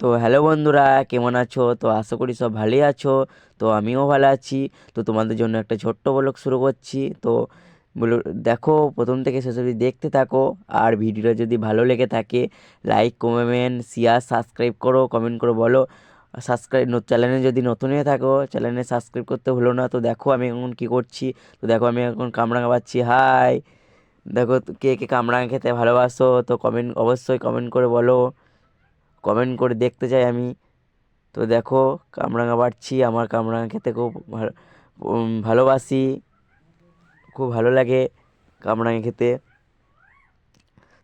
তো হ্যালো বন্ধুরা, কেমন আছো? তো আশা করি সব ভালোই আছো। তো আমিও ভালো আছি। তো তোমাদের জন্য একটা ছোট্ট ব্লগ শুরু করছি। তো দেখো, প্রথম থেকে শেষ অবধি দেখতে থাকো। আর ভিডিওটা যদি ভালো লেগে থাকে লাইক কমেন্ট শেয়ার সাবস্ক্রাইব করো কমেন্ট করো বলো। সাবস্ক্রাইব চ্যানেলে যদি নতুন হয়ে থাকো চ্যানেলে সাবস্ক্রাইব করতে হলো না। তো দেখো আমি এখন কী করছি। তো দেখো আমি এখন কামরাঙা পাচ্ছি হাই দেখো, কে কে কামরাঙা খেতে ভালোবাসো? তো কমেন্ট অবশ্যই কমেন্ট করে বলো। কমেন্ট করে দেখতে চাই আমি। তো দেখো, কামরাঙা বাড়ছি, আমার কামরাঙা খেতে খুব ভালো ভালোবাসি, খুব ভালো লাগে কামরাঙা খেতে।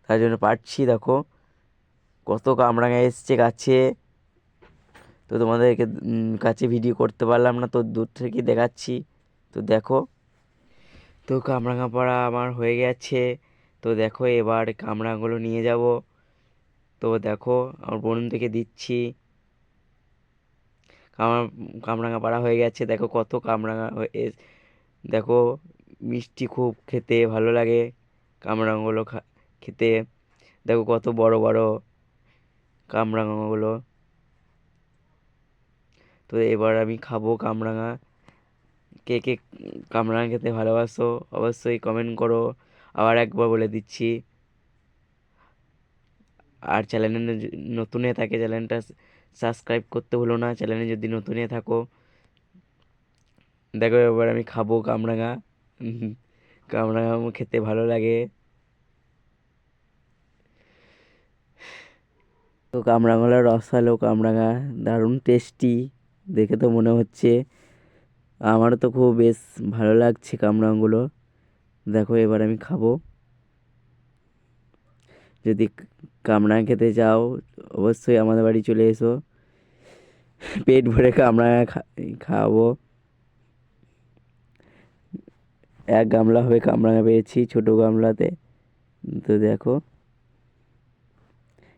তার জন্য পারছি, দেখো, কত কামরাঙা এসছে গাছে। তো তোমাদেরকে কাছে ভিডিও করতে পারলাম না, তো দূর থেকে দেখাচ্ছি। তো দেখো, তো কামরাঙা পাড়া আমার হয়ে গেছে। তো দেখো, এবার কামরাঙাগুলো নিয়ে যাব। তো দেখো, আমার বন্ধুদেরকে দিচ্ছি। কামড়া কামরাঙা পাড়া হয়ে গেছে। দেখো কত কামরাঙা দেখো মিষ্টি খুব খেতে ভালো লাগে। কামরাঙাগুলো খা- খেতে। দেখো কত বড় বড় কামরাঙাগুলো। তো এবার আমি খাব কামরাঙা। কে কে কামরাঙা খেতে ভালোবাসো অবশ্যই কমেন্ট করো। আবার একবার বলে দিচ্ছি। আর চ্যানেলে নতুন থাকে চ্যানেলটা সাবস্ক্রাইব করতে হলো না চ্যানেলে যদি নতুন থাকো। দেখো এবার আমি খাব কামরাঙা। কামরাঙা খেতে ভালো লাগে। তো কামরাঙার রসালো কামরাঙা, দারুণ টেস্টি দেখে তো মনে হচ্ছে। আমারও তো খুব বেশ ভালো লাগছে কামরাঙাগুলো। দেখো এবার আমি খাব। যদি কামরাঙা খেতে চাও, অবশ্যই আমাদের বাড়ি চলে এসো। পেট ভরে খা- খাওয়াবো। এক গামলা হয়ে কামরাঙা পেয়েছি ছোটো গামলাতে। তো দেখো।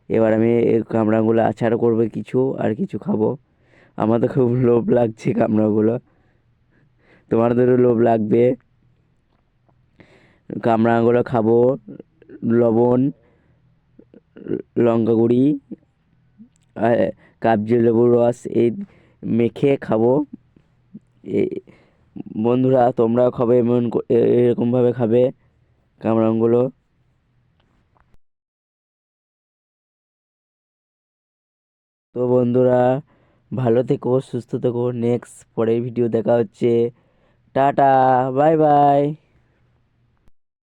এবার আমি এই কামরাঙাগুলো আচার করব কিছু আর কিছু খাব। আমার তো খুব লোভ লাগছে কামরাঙাগুলো তোমাদেরও লোভ লাগবে। কামরাঙাগুলো খাব, লবণ লঙ্কা গুঁড়ি কাবজি লেবুর রস, এই মেখে খাব। বন্ধুরা, তোমরাও খাবে, এমন এরকমভাবে খাবে কামরাঙাগুলো। তো বন্ধুরা, ভালো থেকো, সুস্থ থেকো। নেক্সট পরের ভিডিও দেখা হচ্ছে। Tata bye bye